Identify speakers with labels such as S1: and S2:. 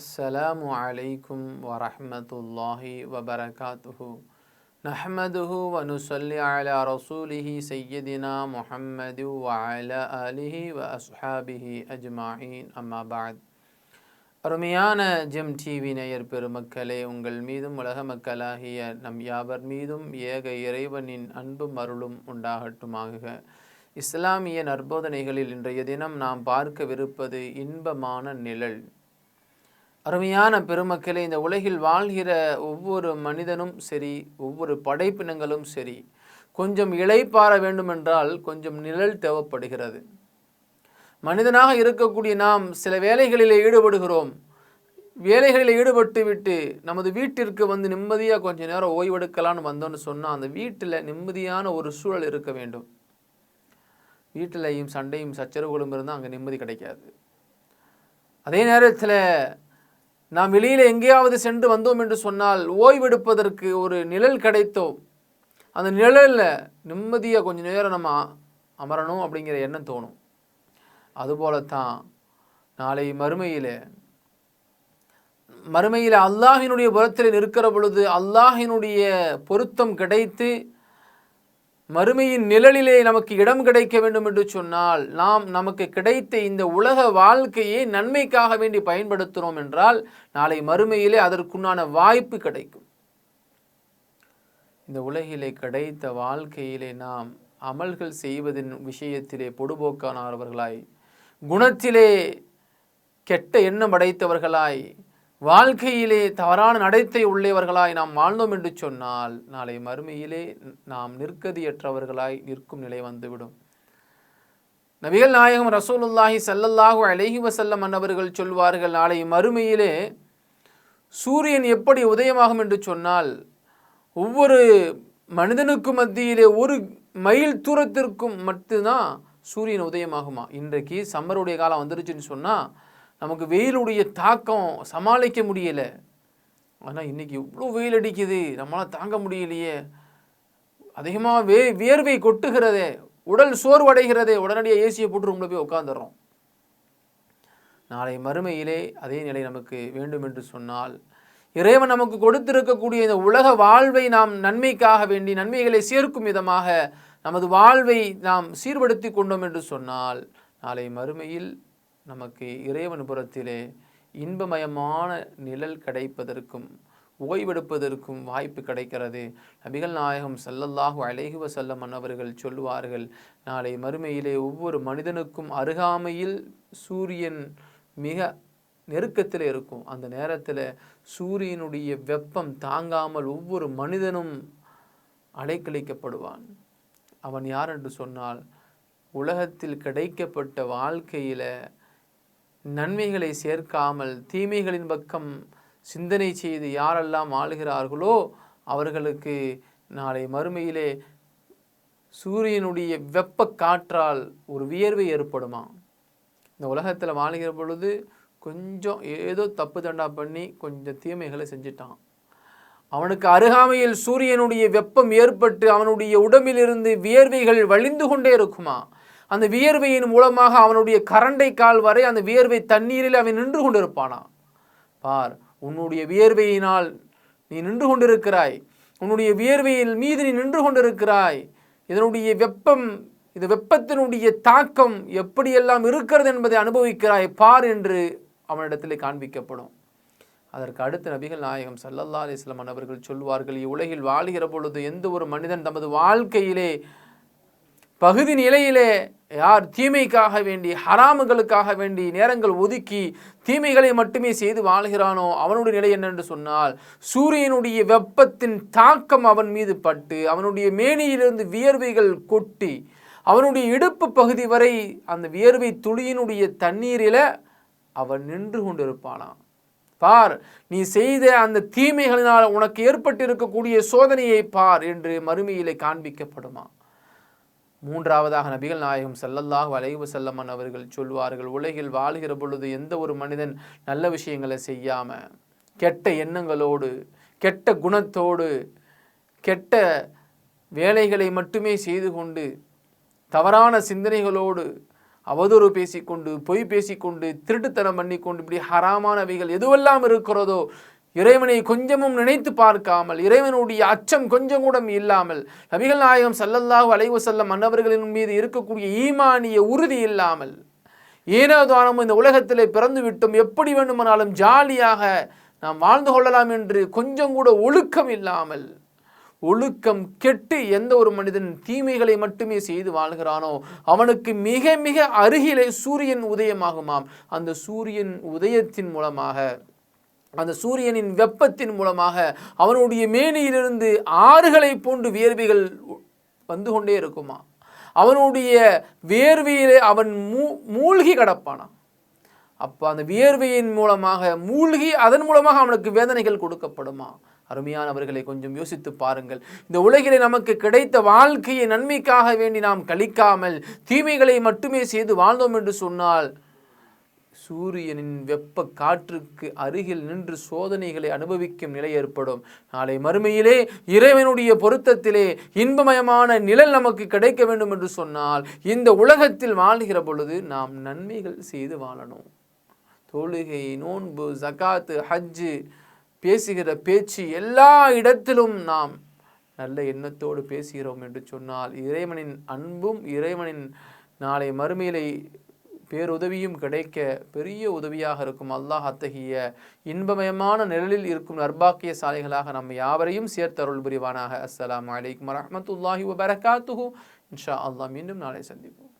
S1: السلام عليكم ورحمة الله وبركاته نحمده ونصلي على رسوله سيدنا محمد وعلى آله وأصحابه أجمعين أما بعد அருமையான GeM TV நேயர் பெருமக்களே உங்கள் மீதும் உலக மக்களாகிய நம் யாவர் மீதும் ஏக இறைவனின் அன்பும் அருளும் உண்டாகட்டுமாக இஸ்லாமிய நற்போதனைகளில் இன்றைய தினம் நாம் பார்க்கவிருப்பது இன்பமான நிழல் அருமையான பெருமக்களே இந்த உலகில் வாழ்கிற ஒவ்வொரு மனிதனும் சரி ஒவ்வொரு படைப்பினங்களும் சரி கொஞ்சம் இளைப்பாற வேண்டுமென்றால் கொஞ்சம் நிழல் தேவைப்படுகிறது. மனிதனாக இருக்கக்கூடிய நாம் சில வேலைகளில் ஈடுபடுகிறோம். வேலைகளில் ஈடுபட்டு விட்டு நமது வீட்டிற்கு வந்து நிம்மதியாக கொஞ்சம் நேரம் ஓய்வெடுக்கலான்னு வந்தோன்னு சொன்னால் அந்த வீட்டில் நிம்மதியான ஒரு சூழல் இருக்க வேண்டும். வீட்டிலையும் சண்டையும் சச்சரவுகளும் இருந்தால் அங்கே நிம்மதி கிடைக்காது. அதே நேரத்தில் நாம் வெளியில் எங்கேயாவது சென்று வந்தோம் என்று சொன்னால் ஓய்வெடுப்பதற்கு ஒரு நிழல் கிடைத்தோம் அந்த நிழலில் நிம்மதியாக கொஞ்சம் நேரம் நம்ம அமரணும் அப்படிங்கிற எண்ணம் தோணும். அதுபோலத்தான் நாளை மறுமையில் மறுமையில் அல்லாஹினுடைய புறத்தில் நிற்கிற பொழுது அல்லாஹினுடைய பொருத்தம் கிடைத்து மறுமையின் நிழலிலே நமக்கு இடம் கிடைக்க வேண்டும் என்று சொன்னால் நாம் நமக்கு கிடைத்த இந்த உலக வாழ்க்கையை நன்மைக்காக வேண்டி பயன்படுத்துகிறோம் என்றால் நாளை மறுமையிலே அதற்குண்டான வாய்ப்பு கிடைக்கும். இந்த உலகிலே கிடைத்த வாழ்க்கையிலே நாம் அமல்கள் செய்வதன் விஷயத்திலே பொடுபோக்கானவர்களாய் குணத்திலே கெட்ட எண்ணம் அடைத்தவர்களாய் வாழ்க்கையிலே தவறான நடத்தை உள்ளவர்களாய் நாம் வாழ்ந்தோம் என்று சொன்னால் நாளை மறுமையிலே நாம் நிற்கதியற்றவர்களாய் நிற்கும் நிலை வந்துவிடும். நபிகள் நாயகம் ரசூலுல்லாஹி சல்லல்லாஹு அலைஹி வசல்லம் அன்னவர்கள் சொல்வார்கள் நாளை மறுமையிலே சூரியன் எப்படி உதயமாகும் என்று சொன்னால் ஒவ்வொரு மனிதனுக்கும் மத்தியிலே ஒரு மைல் தூரத்திற்கும் மட்டும்தான் சூரியன் உதயமாகுமா? இன்றைக்கு சம்மருடைய காலம் வந்துருச்சுன்னு சொன்னால் நமக்கு வெயிலுடைய தாக்கம் சமாளிக்க முடியலை. ஆனால் இன்றைக்கி இவ்வளோ வெயில் அடிக்குது. நம்மளால் தாங்க முடியலையே. அதிகமாக வே வியர்வை கொட்டுகிறதே உடல் சோர்வடைகிறதே உடனடியாக ஏசியை போட்டு ரூமில் போய் உட்காந்துடுறோம் நாளை மறுமையிலே அதே நிலை நமக்கு வேண்டும் என்று சொன்னால் இறைவன் நமக்கு கொடுத்திருக்கக்கூடிய இந்த உலக வாழ்வை நாம் நன்மைக்காக வேண்டி நன்மைகளை சேர்க்கும் விதமாக நமது வாழ்வை நாம் சீர்படுத்தி கொண்டோம் என்று சொன்னால் நாளை மறுமையில் நமக்கு இறைவன் புறத்திலே இன்பமயமான நிழல் கிடைப்பதற்கும் ஓய்வெடுப்பதற்கும் வாய்ப்பு கிடைக்கிறது. நபிகள் நாயகம் சல்லல்லாஹு அலைஹி வசல்லம் அவர்கள் சொல்லுவார்கள் நாளை மறுமையிலே ஒவ்வொரு மனிதனுக்கும் அருகாமையில் சூரியன் மிக நெருக்கத்தில் இருக்கும். அந்த நேரத்தில் சூரியனுடைய வெப்பம் தாங்காமல் ஒவ்வொரு மனிதனும் அலைக்கழிக்கப்படுவான். அவன் யார் என்று சொன்னால் உலகத்தில் கிடைக்கப்பட்ட வாழ்க்கையில் நன்மைகளை சேர்க்காமல் தீமைகளின் பக்கம் சிந்தனை செய்து யாரெல்லாம் ஆளுகிறார்களோ அவர்களுக்கு நாளை மறுமையிலே சூரியனுடைய வெப்ப காற்றால் ஒரு வியர்வை ஏற்படுமா? இந்த உலகத்தில் வாழ்கிற பொழுது கொஞ்சம் ஏதோ தப்பு தண்டா பண்ணி கொஞ்சம் தீமைகளை செஞ்சிட்டான். அவனுக்கு அருகாமையில் சூரியனுடைய வெப்பம் ஏற்பட்டு அவனுடைய உடம்பிலிருந்து வியர்வைகள் வழிந்து கொண்டே இருக்குமா? அந்த வியர்வையின் மூலமாக அவனுடைய கரண்டை கால் வரை அந்த வியர்வை தண்ணீரில் அவன் நின்று கொண்டிருப்பானா? பார் உன்னுடைய வியர்வையினால் நீ நின்று கொண்டிருக்கிறாய். உன்னுடைய வியர்வையில் மீது நீ நின்று கொண்டிருக்கிறாய். இதனுடைய வெப்பம் இந்த வெப்பத்தினுடைய தாக்கம் எப்படியெல்லாம் இருக்கிறது என்பதை அனுபவிக்கிறாய் பார் என்று அவனிடத்தில் காண்பிக்கப்படும். அதற்கு அடுத்த நபிகள் நாயகம் சல்லல்லா அலிஸ்லாம் அவர்கள் சொல்வார்கள் இவ்வுலகில் வாழ்கிற பொழுது எந்த ஒரு மனிதன் தமது வாழ்க்கையிலே பகுதி நிலையிலே யார் தீமைக்காக வேண்டி ஹராமுகளுக்காக வேண்டி நேரங்கள் ஒதுக்கி தீமைகளை மட்டுமே செய்து வாழ்கிறானோ அவனுடைய நிலை என்னென்று சொன்னால் சூரியனுடைய வெப்பத்தின் தாக்கம் அவன் மீது பட்டு அவனுடைய மேனியிலிருந்து வியர்வைகள் கொட்டி அவனுடைய இடுப்பு பகுதி வரை அந்த வியர்வை துளியினுடைய தண்ணீரில் அவன் நின்று கொண்டிருப்பானான் பார் நீ செய்த அந்த தீமைகளினால் உனக்கு ஏற்பட்டிருக்கக்கூடிய சோதனையை பார் என்று மறுமையிலே காண்பிக்கப்படுமா மூன்றாவதாக நபிகள் நாயகம் செல்லல்லாக வளைவு செல்லம்மன் அவர்கள் சொல்வார்கள் உலகில் வாழ்கிற பொழுது எந்த ஒரு மனிதன் நல்ல விஷயங்களை செய்யாமல் கெட்ட எண்ணங்களோடு கெட்ட குணத்தோடு கெட்ட வேலைகளை மட்டுமே செய்து கொண்டு தவறான சிந்தனைகளோடு அவதூறு பேசிக்கொண்டு பொய் பேசிக்கொண்டு திருட்டுத்தனம் பண்ணிக்கொண்டு இப்படி ஹராமானவைகள் எதுவெல்லாம் இருக்கிறதோ இறைவனை கொஞ்சமும் நினைத்து பார்க்காமல் இறைவனுடைய அச்சம் கொஞ்சம் கூட இல்லாமல் நபிகள் நாயகம் சல்லல்லாஹு அலைஹி செல்ல மன்னவர்களின் மீது இருக்கக்கூடிய ஈமானிய உறுதி இல்லாமல் ஏனோதானமும் இந்த உலகத்திலே பிறந்து விட்டும் எப்படி வேண்டுமானாலும் ஜாலியாக நாம் வாழ்ந்து கொள்ளலாம் என்று கொஞ்சம் கூட ஒழுக்கம் இல்லாமல் ஒழுக்கம் கெட்டு எந்த ஒரு மனிதன் தீமைகளை மட்டுமே செய்து வாழ்கிறானோ அவனுக்கு மிக மிக அருகிலே சூரியன் உதயமாகுமாம். அந்த சூரியன் உதயத்தின் மூலமாக அந்த சூரியனின் வெப்பத்தின் மூலமாக அவனுடைய மேனியிலிருந்து ஆறுகளை போன்று வியர்வைகள் வந்து கொண்டே இருக்குமா? அவனுடைய வேர்வையிலே அவன் மூ மூழ்கி கிடப்பானாம் அப்போ அந்த வியர்வையின் மூலமாக மூழ்கி அதன் மூலமாக அவனுக்கு வேதனைகள் கொடுக்கப்படுமா? அருமையானவர்களை கொஞ்சம் யோசித்து பாருங்கள். இந்த உலகிலே நமக்கு கிடைத்த வாழ்க்கையை நன்மைக்காக வேண்டி நாம் கழிக்காமல் தீமைகளை மட்டுமே செய்து வாழ்ந்தோம் என்று சொன்னால் சூரியனின் வெப்ப காற்றுக்கு அருகில் நின்று சோதனைகளை அனுபவிக்கும் நிலை ஏற்படும். நாளை மறுமையிலே இறைவனுடைய பொருத்தத்திலே இன்பமயமான நிழல் நமக்கு கிடைக்க வேண்டும் என்று சொன்னால் இந்த உலகத்தில் வாழ்கிற பொழுது நாம் நன்மைகள் செய்து வாழணும். தொழுகை நோன்பு ஜகாத்து ஹஜ்ஜு பேசுகிற பேச்சு எல்லா இடத்திலும் நாம் நல்ல எண்ணத்தோடு பேசுகிறோம் என்று சொன்னால் இறைவனின் அன்பும் இறைவனின் நாளை மறுமையிலை பேருதவியும் கிடைக்க பெரிய உதவியாக இருக்கும். அல்லாஹ் அத்தகைய இன்பமயமான நிழலில் இருக்கும் நர்பாக்கிய சாலைகளாக நம்ம யாவரையும் சேர்த்து அருள் புரிவானாக அஸ்லாம் வலைக்கம் வரமத்துல்லாஹி வபரகாத்துஹூ. இன்ஷா அல்லாஹ் மீண்டும் நாளை சந்திப்போம்.